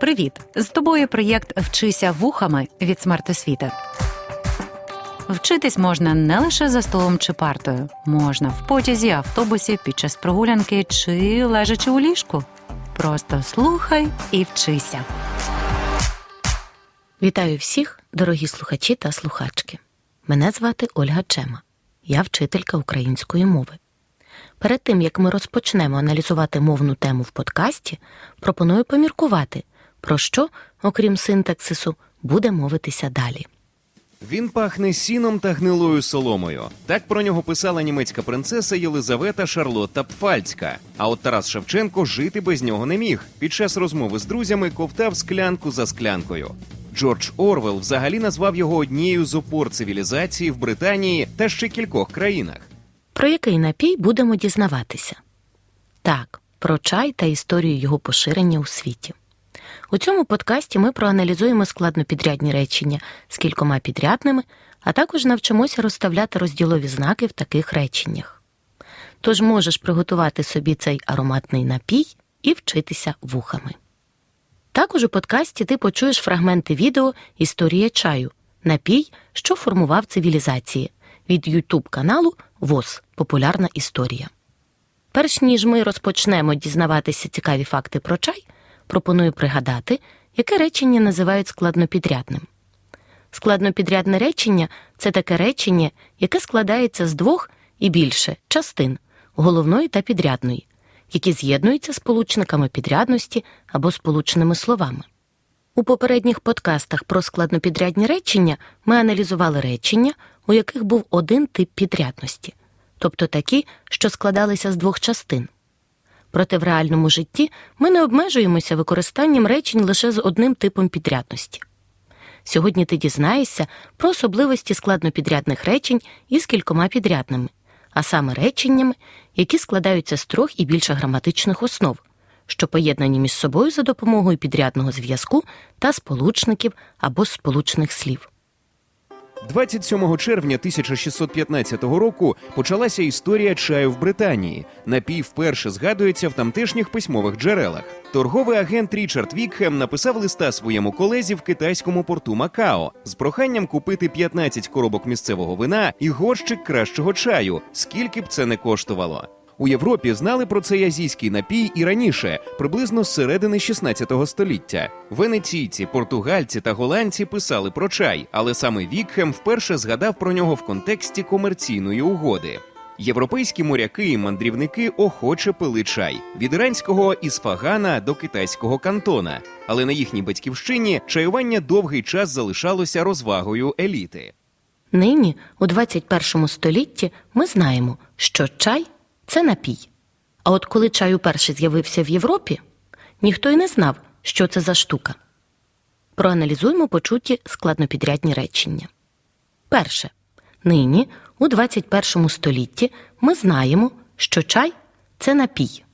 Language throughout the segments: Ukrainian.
Привіт! З тобою проєкт Вчися вухами від смертосвіти. Вчитись можна не лише за столом чи партою, можна в потязі, автобусі, під час прогулянки чи лежачи у ліжку. Просто слухай і вчися. Вітаю всіх, дорогі слухачі та слухачки. Мене звати Ольга Чема. Я вчителька української мови. Перед тим як ми розпочнемо аналізувати мовну тему в подкасті, пропоную поміркувати, про що, окрім синтаксису, буде мовитися далі. Він пахне сіном та гнилою соломою. Так про нього писала німецька принцеса Єлизавета Шарлотта Пфальцька. А от Тарас Шевченко жити без нього не міг. Під час розмови з друзями ковтав склянку за склянкою. Джордж Орвел взагалі назвав його однією з опор цивілізації в Британії та ще кількох країнах. Про який напій будемо дізнаватися? Так, про чай та історію його поширення у світі. У цьому подкасті ми проаналізуємо складнопідрядні речення з кількома підрядними, а також навчимося розставляти розділові знаки в таких реченнях. Тож можеш приготувати собі цей ароматний напій і вчитися вухами. Також у подкасті ти почуєш фрагменти відео Історія чаю, напій, що формував цивілізації від YouTube каналу ВОЗ Популярна історія. Перш ніж ми розпочнемо дізнаватися цікаві факти про чай, пропоную пригадати, яке речення називають складнопідрядним. Складнопідрядне речення це таке речення, яке складається з двох і більше частин головної та підрядної, які з'єднуються сполучниками підрядності або сполучними словами. У попередніх подкастах про складнопідрядні речення ми аналізували речення, у яких був один тип підрядності, тобто такі, що складалися з двох частин. Проте в реальному житті ми не обмежуємося використанням речень лише з одним типом підрядності. Сьогодні ти дізнаєшся про особливості складнопідрядних речень із кількома підрядними, а саме реченнями, які складаються з трьох і більше граматичних основ, що поєднані між собою за допомогою підрядного зв'язку та сполучників або сполучних слів. 27 червня 1615 року почалася історія чаю в Британії. Напій вперше згадується в тамтешніх письмових джерелах. Торговий агент Річард Вікхем написав листа своєму колезі в китайському порту Макао з проханням купити 15 коробок місцевого вина і горщик кращого чаю, скільки б це не коштувало. У Європі знали про цей азійський напій і раніше, приблизно з середини 16 століття. Венеційці, португальці та голландці писали про чай, але саме Вікхем вперше згадав про нього в контексті комерційної угоди. Європейські моряки і мандрівники охоче пили чай від іранського ісфагана до китайського кантона. Але на їхній батьківщині чаювання довгий час залишалося розвагою еліти. Нині, у 21 столітті, ми знаємо, що чай це напій. А от коли чай уперше з'явився в Європі, ніхто й не знав, що це за штука. Проаналізуємо почуті складнопідрядні речення. Перше. Нині, у 21 столітті, ми знаємо, що чай це напій.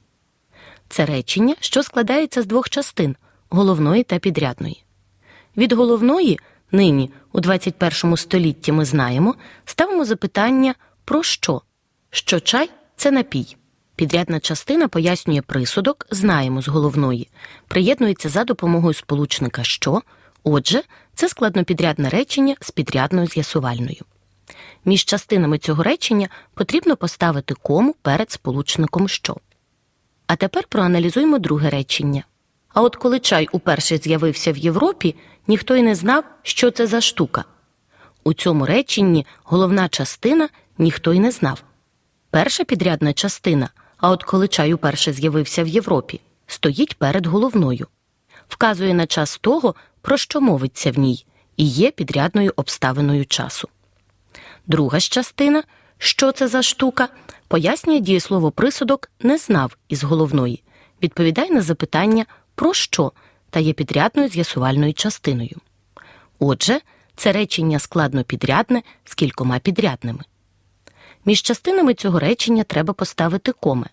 Це речення, що складається з двох частин головної та підрядної. Від головної нині, у 21 столітті, ми знаємо, ставимо запитання про що? Що чай це напій. Підрядна частина пояснює присудок, знаємо з головної, приєднується за допомогою сполучника що. Отже, це складнопідрядне речення з підрядною з'ясувальною. Між частинами цього речення потрібно поставити кому перед сполучником що. А тепер проаналізуємо друге речення. А от коли чай уперше з'явився в Європі, ніхто й не знав, що це за штука. У цьому реченні головна частина ніхто й не знав. Перша підрядна частина, а от коли чай уперше з'явився в Європі, стоїть перед головною, вказує на час того, про що мовиться в ній, і є підрядною обставиною часу. Друга ж частина, що це за штука, пояснює дієслово присудок не знав із головної, відповідає на запитання про що та є підрядною з'ясувальною частиною. Отже, це речення складно підрядне з кількома підрядними. Між частинами цього речення треба поставити коми,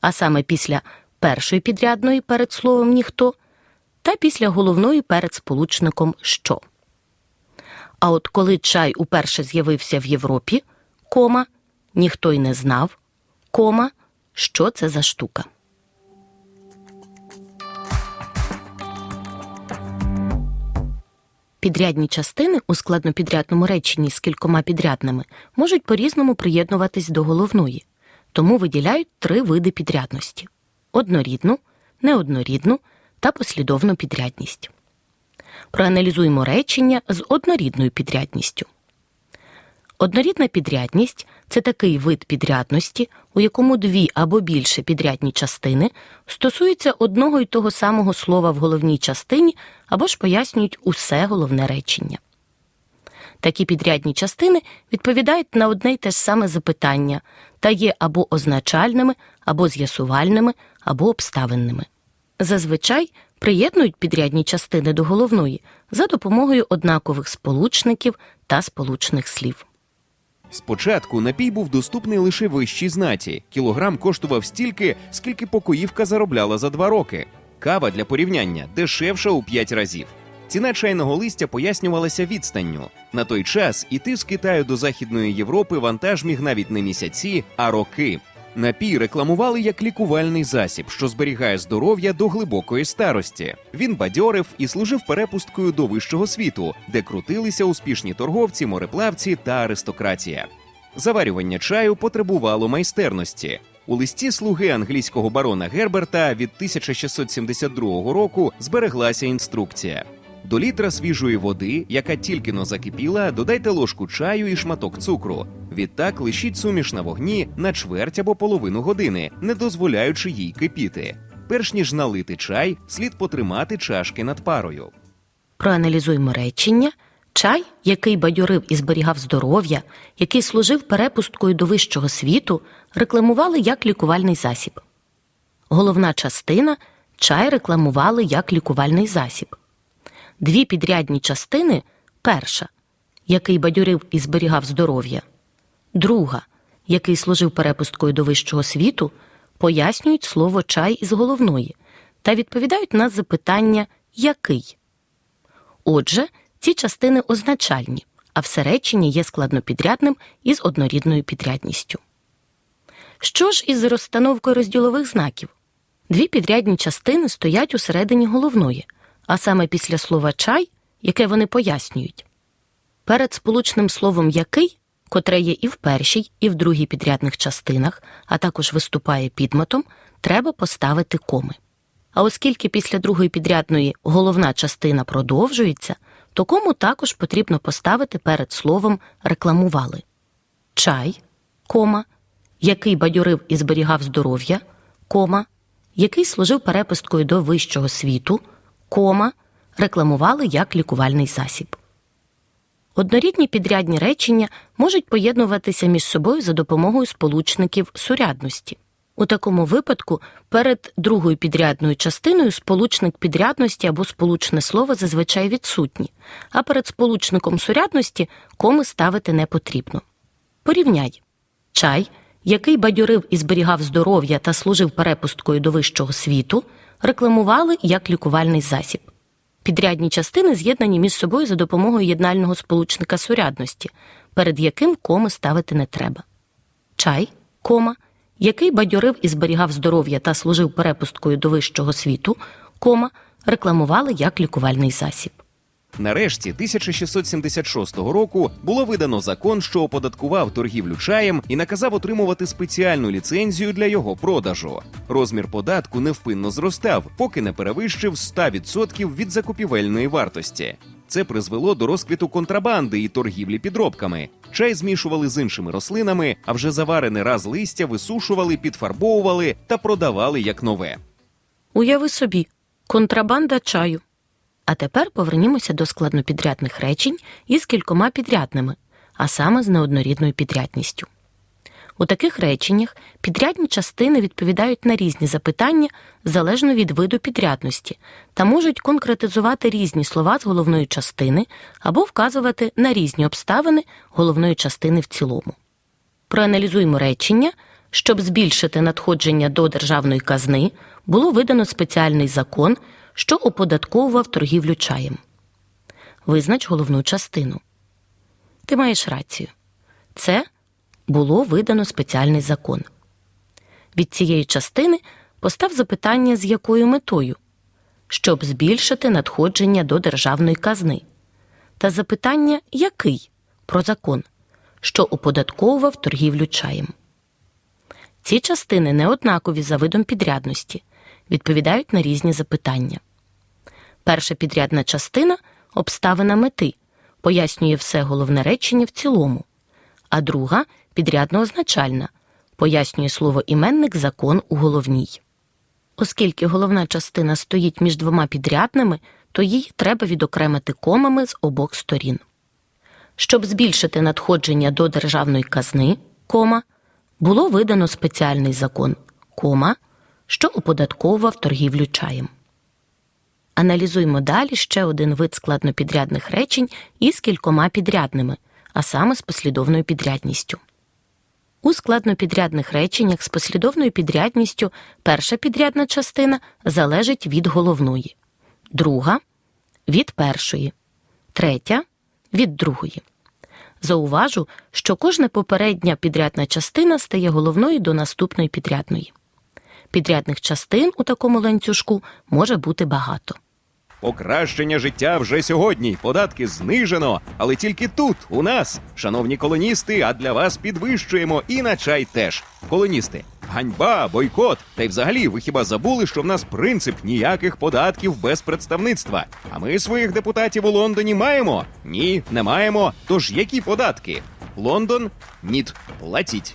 а саме після першої підрядної перед словом ніхто та після головної перед сполучником що. А от коли чай уперше з'явився в Європі, кома, ніхто й не знав, кома, що це за штука. Підрядні частини у складнопідрядному реченні з кількома підрядними можуть по-різному приєднуватись до головної, тому виділяють три види підрядності: однорідну, неоднорідну та послідовну підрядність. Проаналізуємо речення з однорідною підрядністю. Однорідна підрядність це такий вид підрядності, у якому дві або більше підрядні частини стосуються одного й того самого слова в головній частині або ж пояснюють усе головне речення. Такі підрядні частини відповідають на одне й те ж саме запитання та є або означальними, або з'ясувальними, або обставинними. Зазвичай приєднують підрядні частини до головної за допомогою однакових сполучників та сполучних слів. Спочатку напій був доступний лише вищій знаті. Кілограм коштував стільки, скільки покоївка заробляла за два роки. Кава для порівняння дешевша у п'ять разів. Ціна чайного листя пояснювалася відстанню. На той час іти з Китаю до Західної Європи вантаж міг навіть не місяці, а роки. Напій рекламували як лікувальний засіб, що зберігає здоров'я до глибокої старості. Він бадьорив і служив перепусткою до вищого світу, де крутилися успішні торговці, мореплавці та аристократія. Заварювання чаю потребувало майстерності. У листі слуги англійського барона Герберта від 1672 року збереглася інструкція. До літра свіжої води, яка тільки но закипіла, додайте ложку чаю і шматок цукру. Відтак лишіть суміш на вогні на чверть або половину години, не дозволяючи їй кипіти. Перш ніж налити чай, слід потримати чашки над парою. Проаналізуємо речення. Чай, який бадьорив і зберігав здоров'я, який служив перепусткою до вищого світу, рекламували як лікувальний засіб. Головна частина чай рекламували як лікувальний засіб. Дві підрядні частини перша, який бадьорив і зберігав здоров'я, друга, який служив перепусткою до вищого світу, пояснюють слово чай із головної та відповідають на запитання який. Отже, ці частини означальні, а все речення є складнопідрядним із однорідною підрядністю. Що ж із розстановкою розділових знаків? Дві підрядні частини стоять усередині головної, а саме після слова чай, яке вони пояснюють. Перед сполучним словом який, котре є і в першій, і в другій підрядних частинах, а також виступає підметом, треба поставити коми. А оскільки після другої підрядної головна частина продовжується, то кому також потрібно поставити перед словом рекламували чай, кома, який бадьорив і зберігав здоров'я, кома, який служив переписткою до вищого світу, кома, рекламували як лікувальний засіб. Однорідні підрядні речення можуть поєднуватися між собою за допомогою сполучників сурядності. У такому випадку перед другою підрядною частиною сполучник підрядності або сполучне слово зазвичай відсутні, а перед сполучником сурядності коми ставити не потрібно. Порівняй чай, який бадьорив і зберігав здоров'я та служив перепусткою до вищого світу, рекламували як лікувальний засіб. Підрядні частини з'єднані між собою за допомогою єднального сполучника сурядності, перед яким коми ставити не треба. Чай, кома, який бадьорив і зберігав здоров'я та служив перепусткою до вищого світу, кома, рекламували як лікувальний засіб. Нарешті 1676 року було видано закон, що оподаткував торгівлю чаєм і наказав отримувати спеціальну ліцензію для його продажу. Розмір податку невпинно зростав, поки не перевищив 100% від закупівельної вартості. Це призвело до розквіту контрабанди і торгівлі підробками. Чай змішували з іншими рослинами, а вже заварене раз листя висушували, підфарбовували та продавали як нове. Уяви собі, контрабанда чаю. А тепер повернімося до складнопідрядних речень із кількома підрядними, а саме з неоднорідною підрядністю. У таких реченнях підрядні частини відповідають на різні запитання залежно від виду підрядності та можуть конкретизувати різні слова з головної частини або вказувати на різні обставини головної частини в цілому. Проаналізуємо речення. Щоб збільшити надходження до державної казни, було видано спеціальний закон, що оподатковував торгівлю чаєм. Визнач головну частину. Ти маєш рацію. Це було видано спеціальний закон. Від цієї частини постав запитання, з якою метою, щоб збільшити надходження до державної казни. та запитання який про закон, що оподатковував торгівлю чаєм. Ці частини не однакові за видом підрядності, відповідають на різні запитання. Перша підрядна частина обставина мети, пояснює все головне речення в цілому, а друга підрядно означальна, пояснює слово іменник закон у головній. Оскільки головна частина стоїть між двома підрядними, то її треба відокремити комами з обох сторін. Щоб збільшити надходження до державної казни, кома, було видано спеціальний закон, кома, що оподатковував торгівлю чаєм. Аналізуймо далі ще один вид складнопідрядних речень із кількома підрядними, а саме з послідовною підрядністю. У складнопідрядних реченнях з послідовною підрядністю перша підрядна частина залежить від головної, друга від першої, третя від другої. Зауважу, що кожна попередня підрядна частина стає головною до наступної підрядної. Підрядних частин у такому ланцюжку може бути багато. Покращення життя вже сьогодні. Податки знижено, але тільки тут, у нас, шановні колоністи, а для вас підвищуємо і на чай теж. Колоністи, ганьба, бойкот. Та й взагалі, ви хіба забули, що в нас принцип ніяких податків без представництва? А ми своїх депутатів у Лондоні маємо? Ні, не маємо. Тож які податки? Лондон? Ніт. Платіть.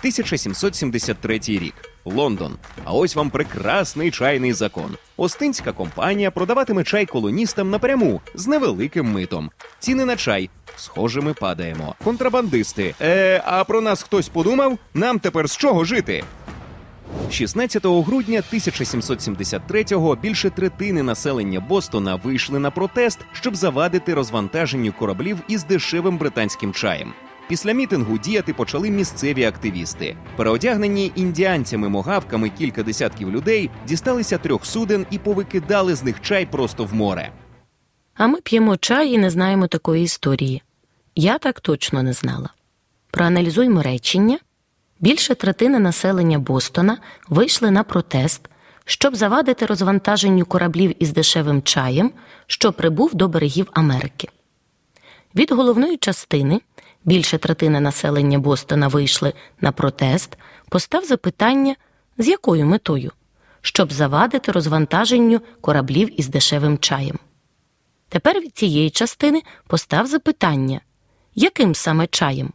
1773 рік. Лондон. А ось вам прекрасний чайний закон. Остинська компанія продаватиме чай колоністам напряму з невеликим митом. Ціни на чай. Схоже, ми падаємо. Контрабандисти. Е, а про нас хтось подумав? Нам тепер з чого жити? 16 грудня 1773-го більше третини населення Бостона вийшли на протест, щоб завадити розвантаженню кораблів із дешевим британським чаєм. Після мітингу діяти почали місцеві активісти. Переодягнені індіанцями-могавками кілька десятків людей дісталися трьох суден і повикидали з них чай просто в море. А ми п'ємо чай і не знаємо такої історії. Я так точно не знала. Проаналізуймо речення. Більше третини населення Бостона вийшли на протест, щоб завадити розвантаженню кораблів із дешевим чаєм, що прибув до берегів Америки. Від головної частини більше третини населення Бостона вийшли на протест, постав запитання, з якою метою, щоб завадити розвантаженню кораблів із дешевим чаєм. Тепер від цієї частини постав запитання, яким саме чаєм,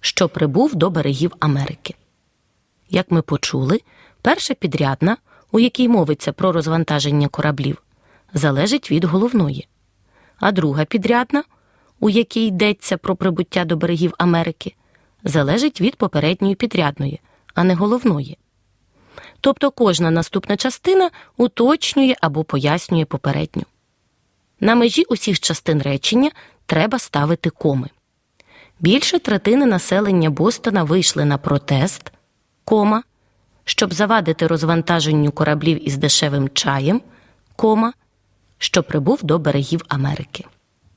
що прибув до берегів Америки. Як ми почули, перша підрядна, у якій мовиться про розвантаження кораблів, залежить від головної, а друга підрядна, у якій йдеться про прибуття до берегів Америки, залежить від попередньої підрядної, а не головної. Тобто кожна наступна частина уточнює або пояснює попередню. На межі усіх частин речення треба ставити коми. Більше третини населення Бостона вийшли на протест, кома, щоб завадити розвантаженню кораблів із дешевим чаєм, кома, що прибув до берегів Америки.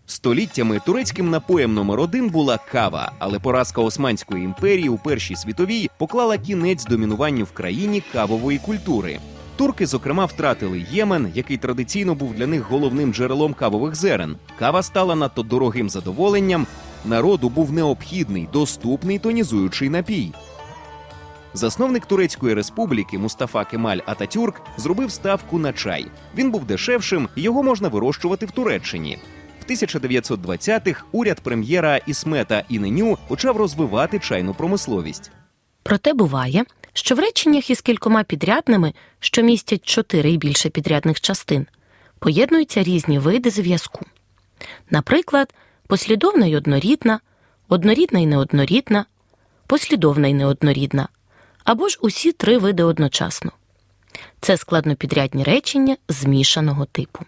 Століттями турецьким напоєм номер один була кава, але поразка Османської імперії у Першій світовій поклала кінець домінуванню в країні кавової культури. Турки, зокрема, втратили Ємен, який традиційно був для них головним джерелом кавових зерен. Кава стала надто дорогим задоволенням. Народу був необхідний, доступний тонізуючий напій. Засновник Турецької республіки Мустафа Кемаль Ататюрк зробив ставку на чай. Він був дешевшим, його можна вирощувати в Туреччині. В 1920-х уряд прем'єра Ісмета Іненю почав розвивати чайну промисловість. Проте буває, що в реченнях із кількома підрядними, що містять чотири і більше підрядних частин, поєднуються різні види зв'язку. Наприклад, послідовна й однорідна, однорідна й неоднорідна, послідовна й неоднорідна, або ж усі три види одночасно. Це складнопідрядні речення змішаного типу.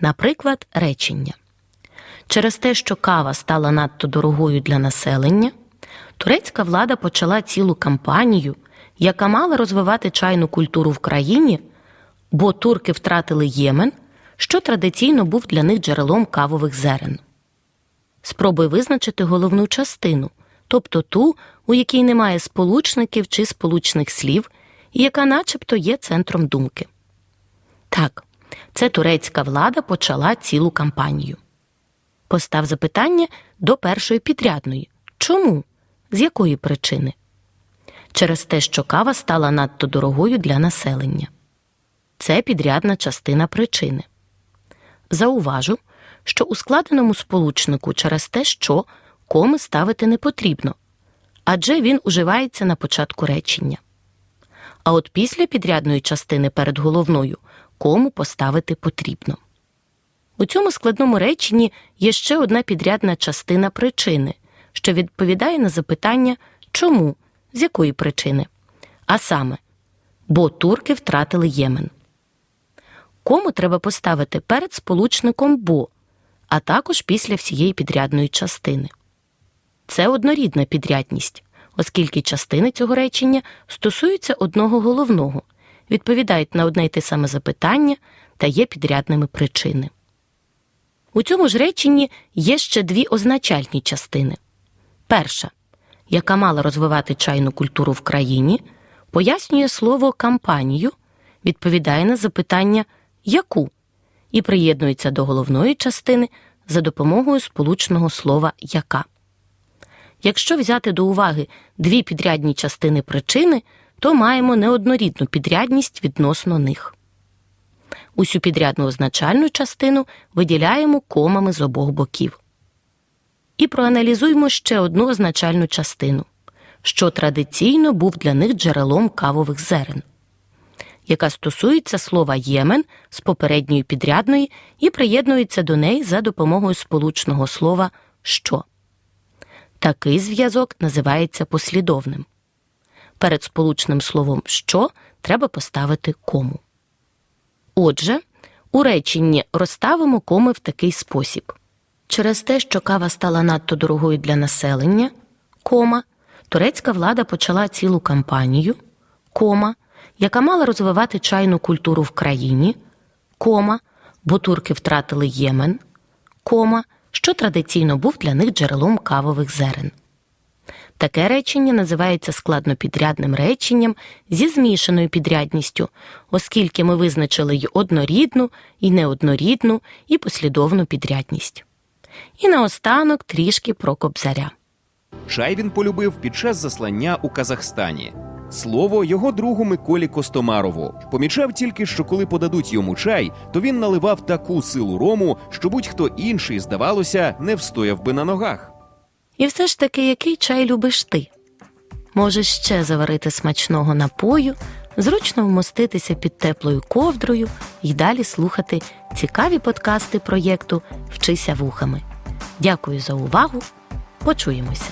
Наприклад, речення. Через те, що кава стала надто дорогою для населення, турецька влада почала цілу кампанію, яка мала розвивати чайну культуру в країні, бо турки втратили Ємен, що традиційно був для них джерелом кавових зерен. Спробуй визначити головну частину, тобто ту, у якій немає сполучників чи сполучних слів, і яка начебто є центром думки. Так, це турецька влада почала цілу кампанію. Постав запитання до першої підрядної. Чому? З якої причини? Через те, що кава стала надто дорогою для населення. Це підрядна частина причини. Зауважу, що у складеному сполучнику через те, що коми ставити не потрібно, адже він уживається на початку речення. А от після підрядної частини перед головною кому поставити потрібно. У цьому складному реченні є ще одна підрядна частина причини, що відповідає на запитання чому, з якої причини. А саме, бо турки втратили Ємен. Кому треба поставити перед сполучником бо, а також після всієї підрядної частини. Це однорідна підрядність, оскільки частини цього речення стосуються одного головного, відповідають на одне й те саме запитання та є підрядними причини. У цьому ж реченні є ще дві означальні частини. Перша, яка мала розвивати чайну культуру в країні, пояснює слово кампанію, відповідає на запитання яку і приєднується до головної частини за допомогою сполучного слова яка. Якщо взяти до уваги дві підрядні частини причини, то маємо неоднорідну підрядність відносно них. Усю підрядну означальну частину виділяємо комами з обох боків. І проаналізуємо ще одну означальну частину, що традиційно був для них джерелом кавових зерен, яка стосується слова Ємен з попередньої підрядної і приєднується до неї за допомогою сполучного слова що. Такий зв'язок називається послідовним. Перед сполучним словом що треба поставити кому. Отже, у реченні розставимо коми в такий спосіб. Через те, що кава стала надто дорогою для населення, кома, турецька влада почала цілу кампанію, кома, яка мала розвивати чайну культуру в країні, кома, бо турки втратили Ємен, кома, що традиційно був для них джерелом кавових зерен. Таке речення називається складнопідрядним реченням зі змішаною підрядністю, оскільки ми визначили й однорідну, і неоднорідну, і послідовну підрядність. І наостанок трішки про кобзаря. Чай він полюбив під час заслання у Казахстані. Слово його другу Миколі Костомарову помічав тільки, що коли подадуть йому чай, то він наливав таку силу рому, що будь-хто інший, здавалося, не встояв би на ногах. І все ж таки, який чай любиш ти? Можеш ще заварити смачного напою, зручно вмоститися під теплою ковдрою і далі слухати цікаві подкасти проєкту Вчися вухами. Дякую за увагу. Почуємося.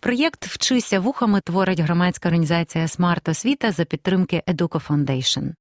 Проєкт Вчися вухами творить громадська організація Смарт Освіта за підтримки Educo Foundation.